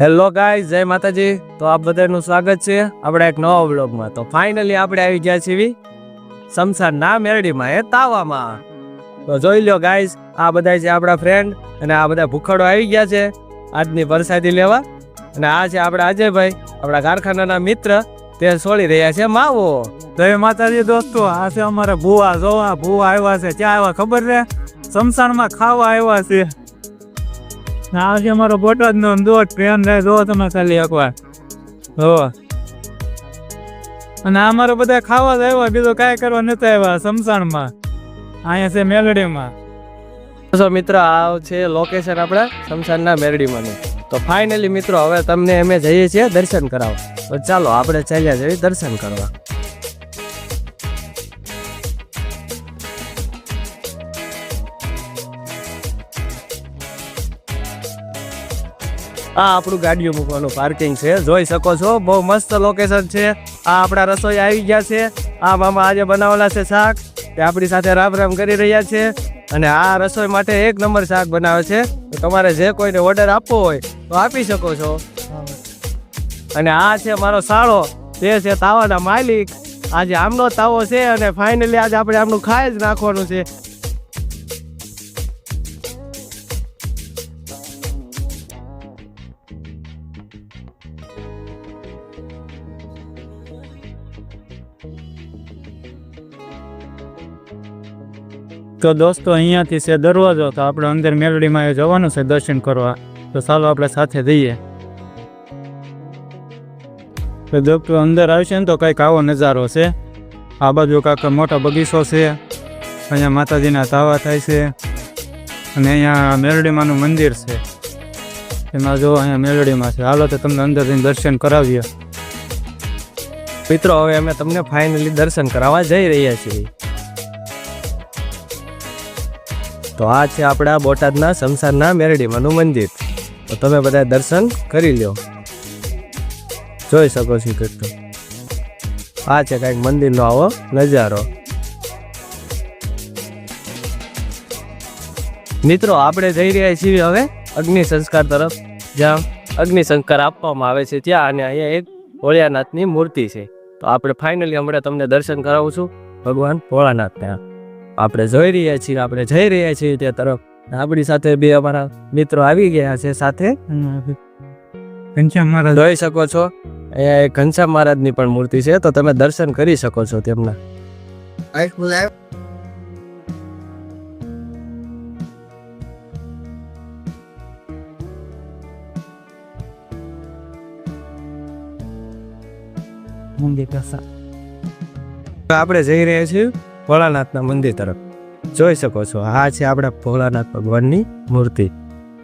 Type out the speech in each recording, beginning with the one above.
Hello ગાય જય માતાજી. તો આપ બધાનું સ્વાગત છે આપણા એક નવા વ્લોગમાં. તો ફાઇનલી આપણે આવી ગયા છીએ સમસાન ના મેરડીમાં, એ તાવામાં. તો જોઈ લો ગાઈઝ આ બધા છે આપણા ફ્રેન્ડ અને આ બધા ભૂખડો આવી ગયા છે આજની વરસાદી લેવા. અને આ છે આપણા અજયભાઈ, આપણા કારખાનાના મિત્ર. તે છોડી રહ્યા છે માવો. જય માતાજી દોસ્તો, આ છે અમારા ભુવા, જોવા ભુવા આવ્યા છે. ક્યાં આવ્યા ખબર છે? સમસાનમાં ખાવા આવ્યા છે. ને આ છે અમારો બોટાદ નો દોઢ ટ્રેન રહે જો તમે ખાલી એકવાર. હો અને અમારા બધા ખાવા જ આવ્યા, બીજું કાંઈ કરવા નથી આવ્યા સમસાણમાં. અહીંયા છે મેલડીમાં તો મિત્ર, આ છે લોકેશન આપણા સમસાનના મેરડીમાંનું. તો ફાઇનલી મિત્રો, હવે તમને અમે જઈએ છીએ દર્શન કરાવવા. તો ચાલો, આપણે ચાલ્યા જઈએ દર્શન કરવા. આ આપણું ગાડીઓ મૂકવાનું પાર્કિંગ છે. જોઈ શકો છો, બહુ મસ્ત લોકેશન છે. આ આપણા રસોઈ આવી ગયા છે. આ મામા આજે બનાવેલા છે શાક. તે આપણી સાથે રામ રામ કરી રહ્યા છે. અને આ રસોઈ માટે એક નંબર શાક બનાવે છે. તમારે જે કોઈને ઓર્ડર આપવો હોય, તો આપી શકો છો. અને આ છે મારો સાળો. તે છે તાવાના માલિક. આજે આમનો તાવો છે અને ફાઇનલી આજે આપણે આમનું ખાઈ જ નાખવાનું છે. તો દોસ્તો, અહીંયાથી છે દરવાજો. તો આપણે અંદર મેલડીમાં જવાનું છે દર્શન કરવા. તો ચાલો આપણે સાથે જઈએ. તો દોસ્તો, અંદર આવશે ને તો કંઈક આવો નજારો છે. આ બાજુ કાંક મોટો બગીચો છે. અહીંયા માતાજીના તાવા થાય છે. અને અહીંયા મેલડીમાંનું મંદિર છે. એમાં જો અહીંયા મેલડીમાં છે. હાલો તો તમને અંદર જઈને દર્શન કરાવીએ. મિત્રો, હવે અમે તમને ફાઇનલી દર્શન કરાવવા જઈ રહ્યા છીએ. તો આ છે આપણા બોટાદના સંસારના મેરડીમાંનું મંદિર. તો તમે બધા દર્શન કરી લ્યો. જોઈ શકો છો કેટલું આ છે કાંઈક મંદિરનો આવો નજારો. મિત્રો, આપણે જઈ રહ્યા છીએ હવે અગ્નિ સંસ્કાર તરફ, જ્યાં અગ્નિ સંસ્કાર આપવામાં આવે છે ત્યાં અને અહીંયા એક ભોળિયાનાથની મૂર્તિ છે. તો આપણે ફાઇનલી હમણાં તમને દર્શન કરાવું છું. ભગવાન ભોળાનાથના આપણે જોઈ રહ્યા છીએ આપણે જઈ રહ્યા છીએ તે તરફ. આપણી સાથે બે અમારા મિત્રો આવી ગયા છે સાથે. ઘનશ્યામ મહારાજ. જોઈ શકો છો. અહીંયા ઘનશ્યામ મહારાજની પણ મૂર્તિ છે તો તમે દર્શન કરી શકો છો તેમના. આપણે જઈ રહ્યા છીએ. ભોળાનાથના મંદિર તરફ. જોઈ શકો છો, આ છે આપણા ભોળાનાથ ભગવાનની મૂર્તિ.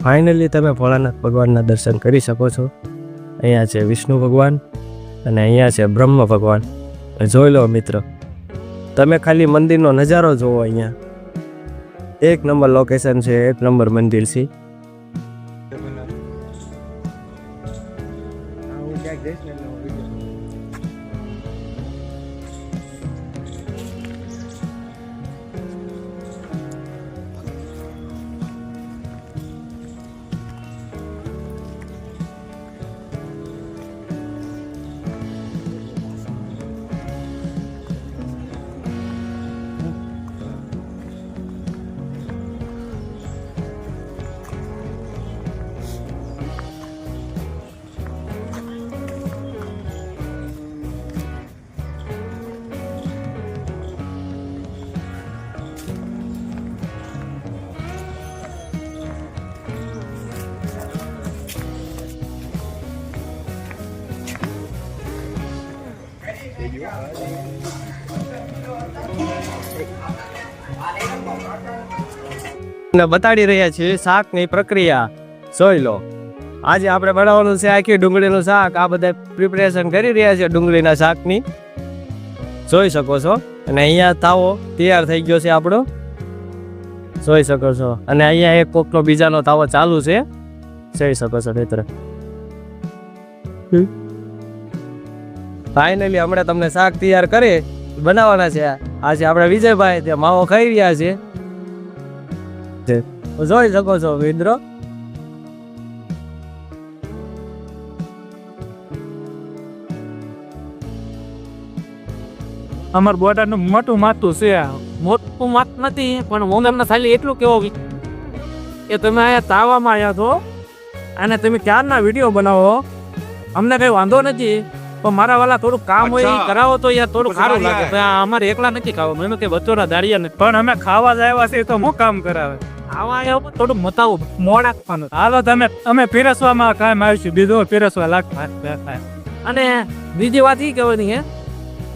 ફાઇનલી તમે ભોળાનાથ ભગવાનના દર્શન કરી શકો છો. અહીંયા છે વિષ્ણુ ભગવાન અને અહીંયા છે બ્રહ્મ ભગવાન. જોઈ લો મિત્ર, તમે ખાલી મંદિરનો નજારો જોવો અહીંયા. એક નંબર લોકેશન છે, એક નંબર મંદિર છે. ને બતાડી રહ્યા છીએ શાકની પ્રક્રિયા. જોઈ લો. આજે આપણે બનાવવાનું છે આખી ડુંગળીનું શાક. આ બધા પ્રિપરેશન કરી રહ્યા છે ડુંગળીના શાકની. જોઈ શકો છો. અને અહીંયા તાવો તૈયાર થઈ ગયો છે આપણો. જોઈ શકો છો. અને અહીંયા એક કોકનો બીજાનો તાવો ચાલુ છે. જોઈ શકો છો મિત્ર. ફાઇનલી હમણાં તમને શાક તૈયાર કરી. બનાવવાના છે. આજે છે વિજયભાઈ તે માવો ખાઈ રહ્યા છે. જોઈ શકો છો મિત્રો. અમાર બોટાનું મોટું માથું છે મોટું માત નથી, પણ હું તમને ખાલી એટલું કેવો કે તમે અહીંયા તાવામાં આવ્યા છો. અને તમે ક્યારના વીડિયો બનાવો? અમને કંઈ વાંધો નથી. પણ મારા વાલા થોડું કામ હોય કરાવો તો યાર થોડું સારું લાગે. અમારે એકલા નથી ખાવા મેં કે બચોરા દાડિયા ને પણ અમે ખાવા જ આવ્યા છીએ તો હું કામ કરાવે? આવા થોડું મતાવું મોડા ખાવાનું હાલો તમે અમે પીરસવામાં કાયમ આવીશું. બીજું પીરસવા લાગ અને બીજી વાત ઈ કહેવાની હે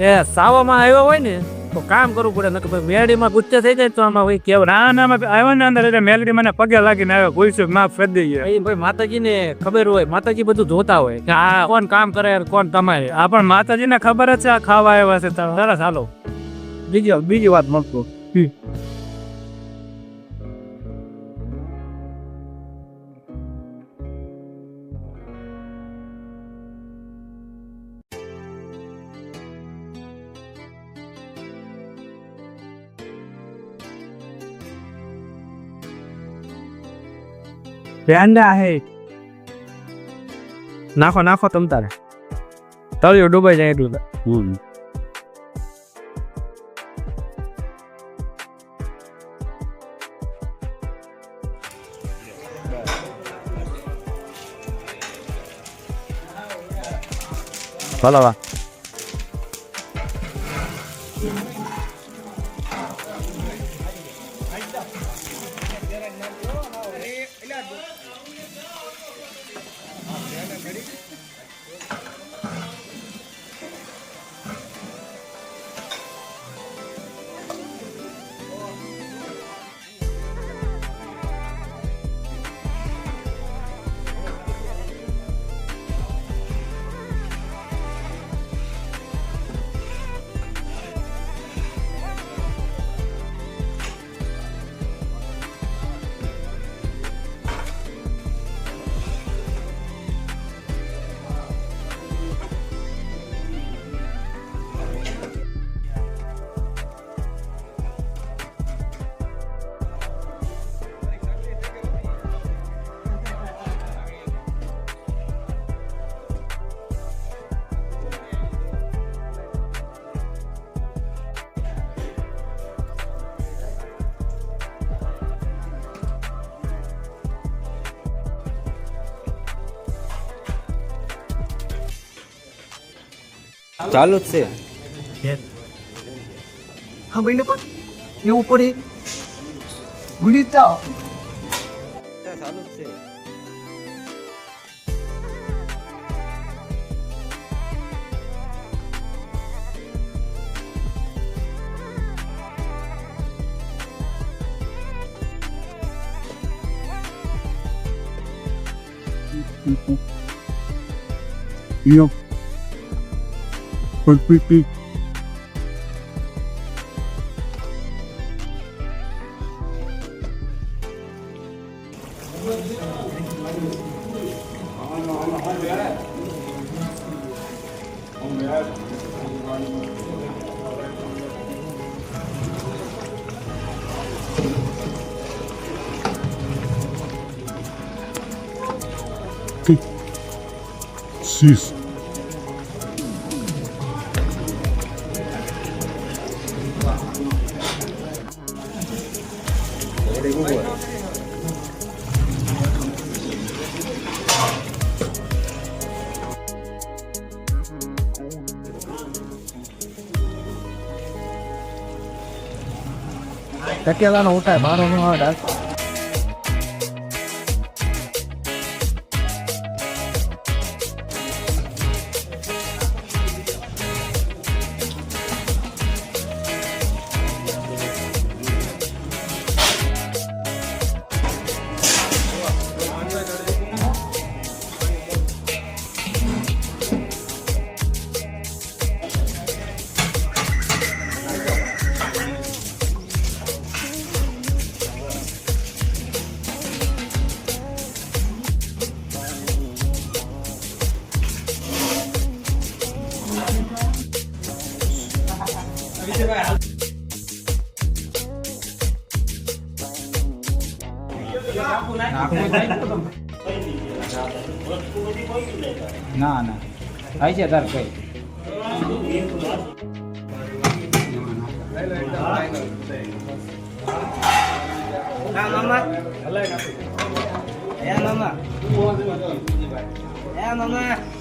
એ સાવામાં આવ્યો હોય ને તો કામ કરવું પડે નકર ભાઈ મેળીમાં ગુસ્સે થઈ જાય તો આમાં ભાઈ કેવું ના ના અમે આવ્યો ને અંદર એટલે મેલડી મને પગે લાગીને આવ્યો ભૂલશું માફ કરી દઈએ. ભાઈ માતાજીને ખબર હોય માતાજી બધું જોતા હોય. કે આ કોણ કામ કરે કોણ તમારે? આ પણ માતાજીને ખબર જ છે આ ખાવા આવ્યા છે સરસ હાલો. બીજી બીજી વાત મળતું. પેંડા હે નાખો નાખો તમ તારે તળિયું ડૂબાઈ જાય એટલું ભલા ચાલુ જ છે. હા ભાઈને પણ? એવું પડે? ભૂલી જાઓ ચાલુ જ છે. Yo. completely cease ಗಟ್ಟಿಯಾದ ಊಟ ಬಾರೋ થાય છે તાર કઈ. હા મામા. હે મામા. હે મામા.